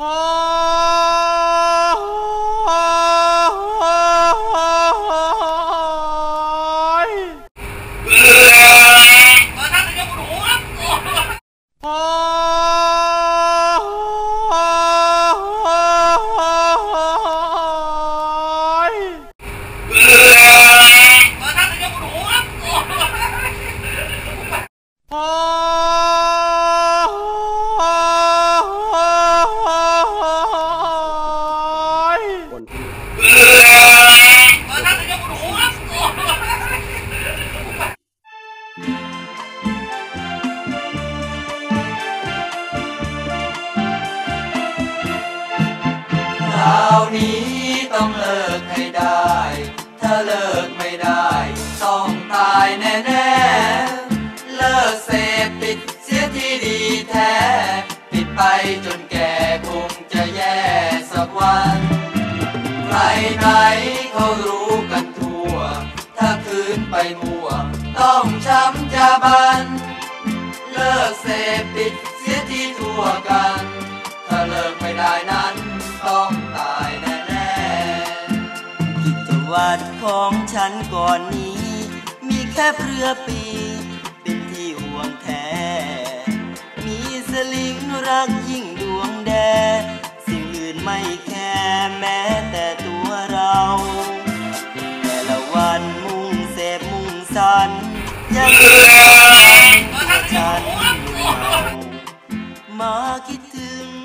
คาวนี้ต้องเลิกให้ได้ ถ้าเลิกไม่ได้ ต้องตายแน่ๆ เลิกเสพติดเสียที่ดีแท้ ติดไปจนแก่คงจะแย่สักวัน ใครไหนเขารู้กันทั่ว ถ้าคืนไปมัว ต้องช้ำจะบัน เลิกเสพติดเสียที่ทั่วกัน วัดของฉันก่อนนี้ มีแค่เปลือปี เป็นที่ห่วงแท้ มีสลิงรักยิ่งดวงแด สิ่งอื่นไม่แค่แม้แต่ตัวเรา แต่ละวันมุ่งเสพมุ่งสันยังรักฉันมาคิดถึง